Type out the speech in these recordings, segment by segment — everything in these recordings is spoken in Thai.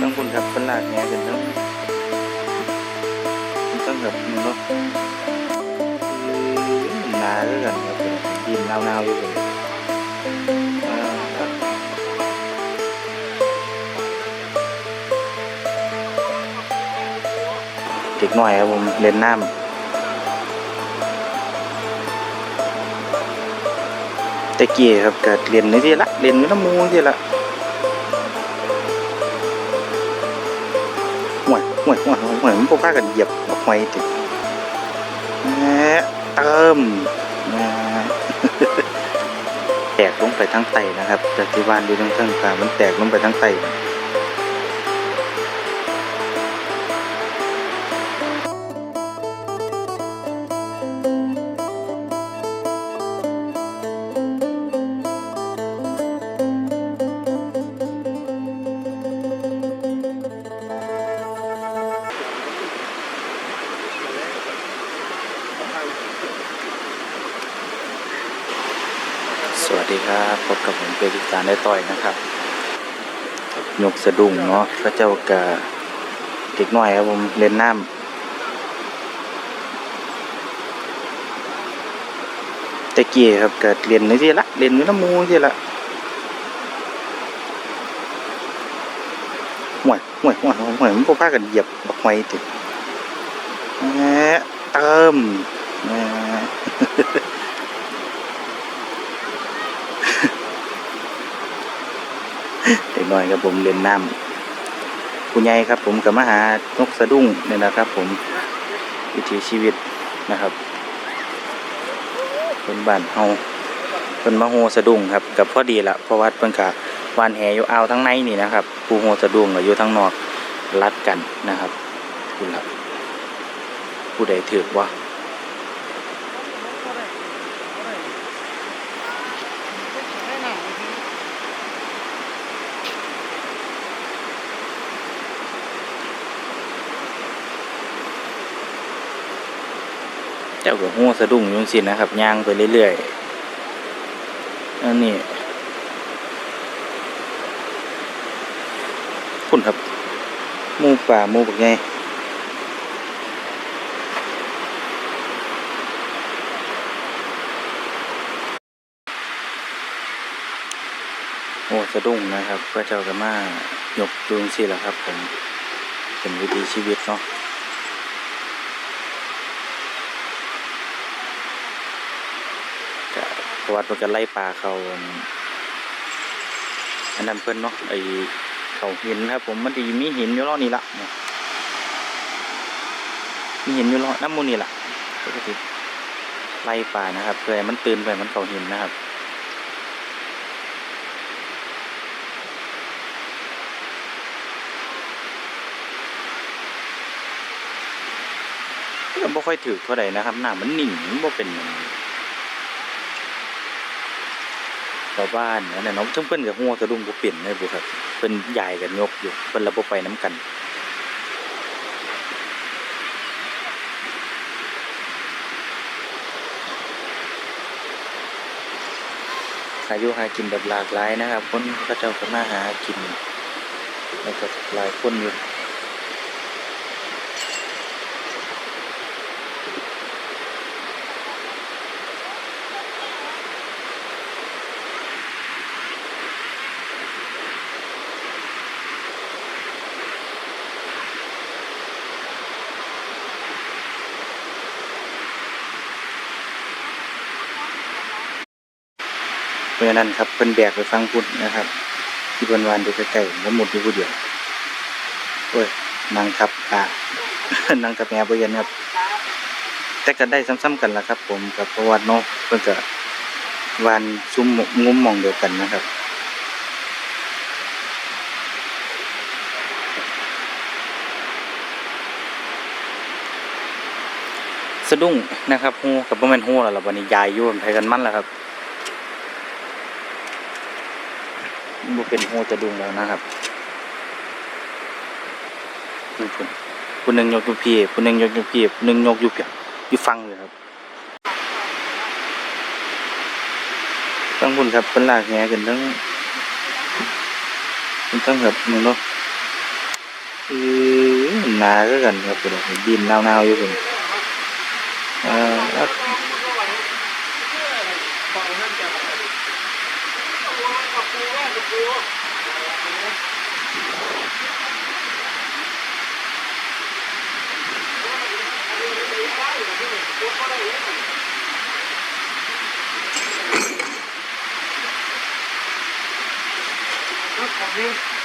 ต้องคุณครับเป็นลากแง่กันต้องต้องแบบนึงเนาะนาเรื่องครับดินนาวๆอยู่เลยอ่าครับเด็กหน่อยครับผมเล่นน้ำ ตะกี้ครับก็เรียนในที่ละเรียนอยู่น้ำมูที่ละห่วยห่วยห่วยห่วยมันพวกพากันเหยียบบักหอยติแหมเติมแหมแตกลงไปทั้งไตนะครับจากที่บ้านดูทั้งทั้งกามันแตกลงไปทั้งไต กับผมเปริการได้ต่อยนะครับยกสะดุ้งเนาะพระเจ้ากะเด็กน้อยครับผมเล่นน้ำตะกี้ครับก็เรียนในที่ละเรียนอยู่น้ำมูที่ละห่วยห่วยห่วยห่วยมันพวกพากันเหยียบบักหอยติแหมเติม หน้อยครับผมเล่นน้ำผู้ใหญ่ครับผมกับมาหานกสะดุ้งเนี่ยนะครับ ผมวิถีชีวิตนะครับเป็นบ้านเฮาเป็นมาโฮสะดุ้งครับกับพอดีละเพราะว่าเพิ่นกะวานแหอยู่อ่าทั้งในนี่นะครับผู้โฮสะดุ้งก็อยู่ทั้งนอกรัดกันนะครับคุณละผู้ใดถือว่า จ้ากับหัวสะดุ้งยุ่งสินะครับย่างไปเรื่อยๆอันนี้คุณครับมูป่ามูปักไงโอ้สะดุ้งนะครับ ก็เจ้ากับมายกจูงสิแหละครับผมเป็นวิถีชีวิตเนาะ ก็ประวัติมันก็ไล่ปลาเขาอันนั้นเพิ่นเนาะไอเขาหินครับ ผมมันดีมีหินอยู่รอบนี้ละมีหินอยู่รอบน้ำมูนี่ละปกติไล่ปลานะครับเพื่อมันตื่นไปมันเขาหินนะครับก็บ่ค่อยถือเท่าไหร่นะครับหน้ำมันหนิ่งมันบ่เป็นหยัง ชาวบ้านนั่นน่ะเนาะทั้งเพิ่นกับหัวสะดุ้งบ่เปลี่ยนเลยบ่ครับเพิ่นใหญ่กันยกอยู่เพิ่นระบ่ไปน้ำกันหายู่หากินแบบหลากหลายนะครับ คนก็เจ้าก็มาหากินแล้วก็หลายคนอยู่ เพราะนั้นครับเพิ่นแบกไปฟังพุทธนะครับ ที่เพิ่นวานดูใกล้ๆแล้วหมดอยู่ผู้เดียวโอ้ยนางครับอ่านางกับแม่บ่เย็นครับแต่ก็ได้ซ้ำๆกันละครับ ผมกับประวัติเนาะเพิ่นก็วานซุ่มงุ้มมองเดียวกันนะครับสะดุ้งนะครับฮู้กับบ่แม่นฮู้แล้วล่ะบัดนี้ยายอยู่ไผกันมันล่ะครับ บ่เป็นโฮจะดุงแล้วนะครับนี่คุณคุณหนึ่งยกอยู่พี่คุณหนึ่งยกอยู่พี่คุณหนึ่งยกอยู่เปียกอยู่ฟังเลยครับตั้งคุณครับเป็นลากแหกันทั้งมันตั้งแบบมึงเนาะเออหนาก็กันครับคุณดินนาวๆอยู่คุณเอ่อ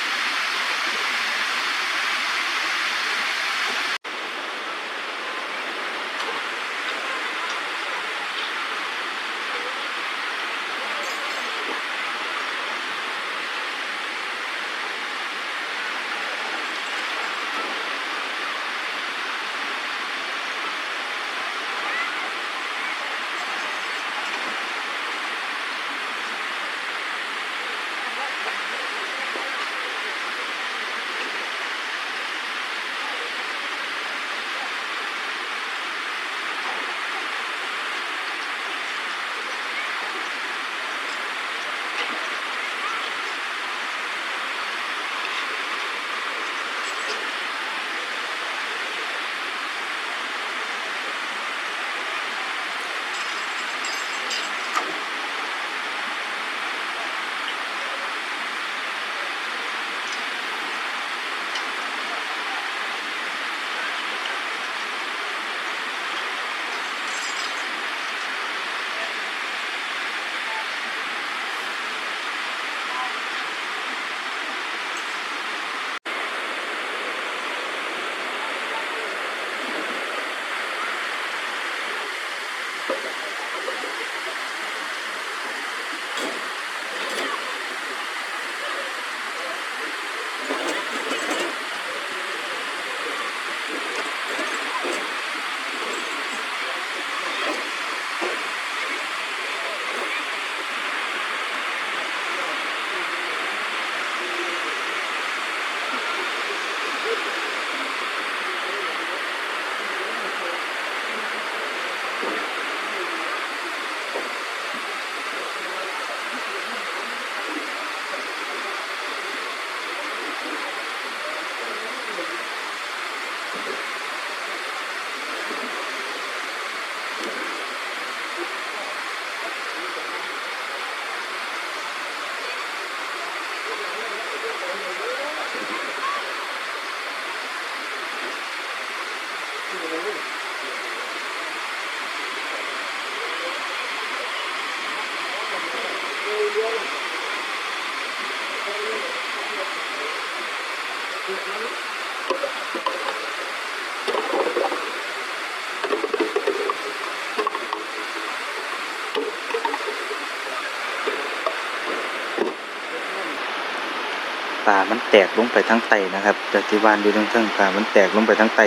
ป่ามันแตกลงไปทั้งไตนะครับจากที่บ้านดูทั้งทั้งป่ามันแตกลงไปทั้งไต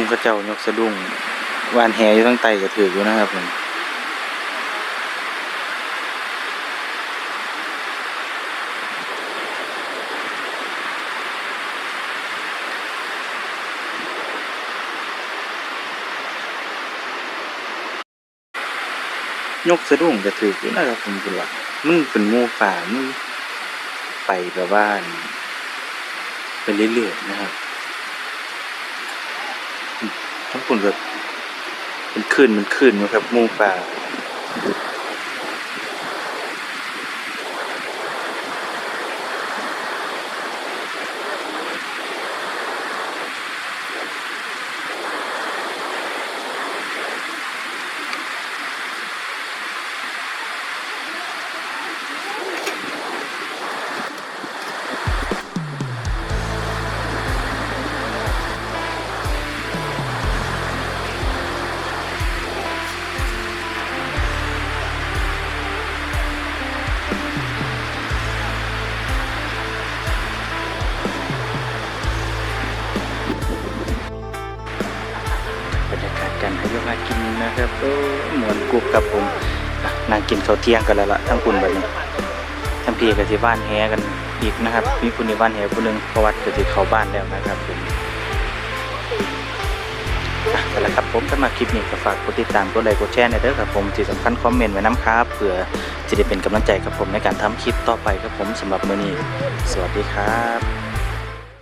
ซุ่มเข้าเจ้ายกสะดุ้งวานแหอยู่ทั้งไตก็ถืออยู่นะครับผมยกสะดุ้งจะถืออยู่นะครับผมคุณว่ามันเป็นงูป่ามันไปแบบว่าไปเรื่อยๆนะครับ ทั้งคนแบบมันขึ้นมันขึ้นนะครับมูป่า กินข้าวเที่ยงกันแล้วล่ะทั้งคุณแบบนี้ทั้งพี่กับที่บ้านแฮกันอีกนะครับมีผู้นิวันแหผู้หนึงประวัติก็สิเข้าบ้านแล้วนะครับผมอะนั่และครับผมถ้ามาคลิปนี้ก็ฝากกดติดตามกดไลค์กดแชร์หน่อยเด้อครับผมที่สำคัญคอมเมนต์ไว้น้ำครับเพื่อจะได้เป็นกำลังใจกับผมในการทำคลิปต่อไปครับผมสำหรับมื้อนี้ สวัสดีครับ